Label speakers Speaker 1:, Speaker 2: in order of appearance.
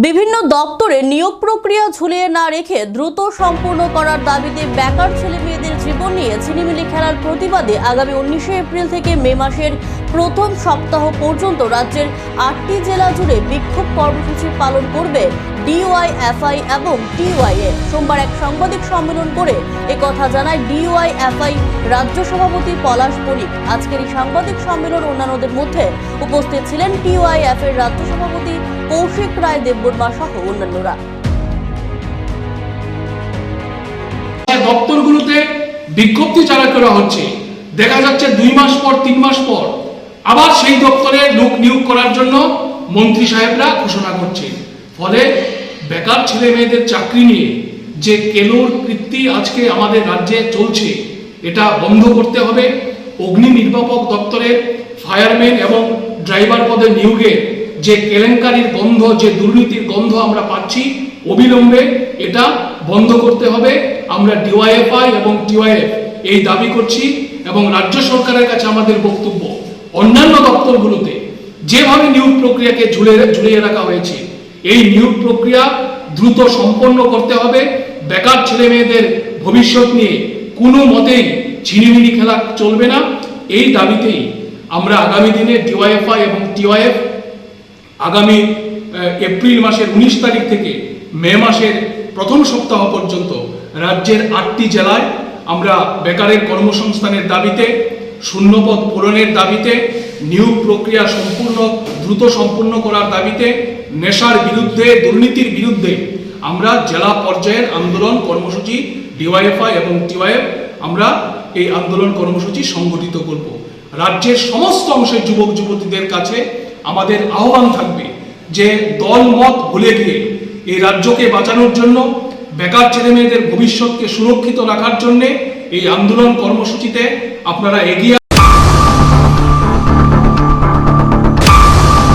Speaker 1: বিভিন্ন দপ্তরে নিয়োগ প্রক্রিয়া ঝুলিয়ে না রেখে দ্রুত সম্পূর্ণ করার দাবিতে বেকার ছেলে মেয়েদের জীবন নিয়ে ঝিনিমিলি খেলার প্রতিবাদে আগামী উনিশে এপ্রিল থেকে মে মাসের প্রথম সপ্তাহ পর্যন্ত রাজ্যের আটটি জেলা জুড়ে বিক্ষোভ কর্মসূচি পালন করবে ডিওয়াইএফআই এবং টিওয়াইএ সোমবার এক সাংবাদিক সম্মেলন করে একথা জানায় ডিওয়াইএফআই রাজ্য সভাপতি পলাশ বণিক আজকের এই সাংবাদিক সম্মেলন অন্যান্যদের মধ্যে উপস্থিত ছিলেন টিওয়াইএফ এর রাজ্য সভাপতি কৌশিক রায়, দেববর্মা সহ অন্যান্যরা।
Speaker 2: দপ্তরগুলোতে বিজ্ঞপ্তি চালু করা হচ্ছে। দেখা যাচ্ছে দুই মাস পর, তিন মাস পর। আবার সেই দপ্তরে লোক নিয়োগ করার জন্য মন্ত্রী সাহেবরা ঘোষণা করছে ফলে বেকার ছেলে মেয়েদের চাকরি নিয়ে যে কেলোর কৃত্তি আজকে আমাদের রাজ্যে চলছে, এটা বন্ধ করতে হবে। অগ্নি নির্বাপক দপ্তরের ফায়ারম্যান এবং ড্রাইভার পদে নিয়োগের যে কেলেঙ্কারির গন্ধ, যে দুর্নীতির গন্ধ আমরা পাচ্ছি, অবিলম্বে এটা বন্ধ করতে হবে। আমরা ডিওয়াইএফআই এবং টিওয়াইএফ এই দাবি করছি এবং রাজ্য সরকারের কাছে আমাদের বক্তব্য। অন্যান্য দপ্তরগুলোতে যেভাবে নিয়োগ প্রক্রিয়াকে ঝুলে ঝুলিয়ে রাখা হয়েছে এই নিয়োগ প্রক্রিয়া দ্রুত সম্পন্ন করতে হবে। বেকার ছেলে মেয়েদের ভবিষ্যৎ নিয়ে কোনো মতেই ছিনিমিনি খেলা চলবে না। এই দাবিতেই আমরা আগামী দিনে ডিওয়াইএফআই এবং টিওয়াইএফ আগামী এপ্রিল মাসের উনিশ তারিখ থেকে মে মাসের প্রথম সপ্তাহ পর্যন্ত রাজ্যের আটটি জেলায় আমরা বেকারের কর্মসংস্থানের দাবিতে, শূন্যপদ পূরণের দাবিতে, নিয়োগ প্রক্রিয়া সম্পূর্ণ দ্রুত সম্পূর্ণ করার দাবিতে নেশার বিরুদ্ধে, দুর্নীতির বিরুদ্ধে আমরা জেলা পর্যায়ের আন্দোলন কর্মসূচি, ডিওয়াইএফআই এবং টিওয়াইএফ, আমরা এই আন্দোলন কর্মসূচি সংগঠিত করব। রাজ্যের সমস্ত অংশের যুবক, যুবতীদের কাছে আমাদের আহ্বান থাকবে যে দল মত ভুলে গিয়ে এই রাজ্যকে বাঁচানোর জন্য, বেকার ছেলে মেয়েদের ভবিষ্যৎকে সুরক্ষিত রাখার জন্যে এই আন্দোলন কর্মসূচিতে আপনারা এগিয়ে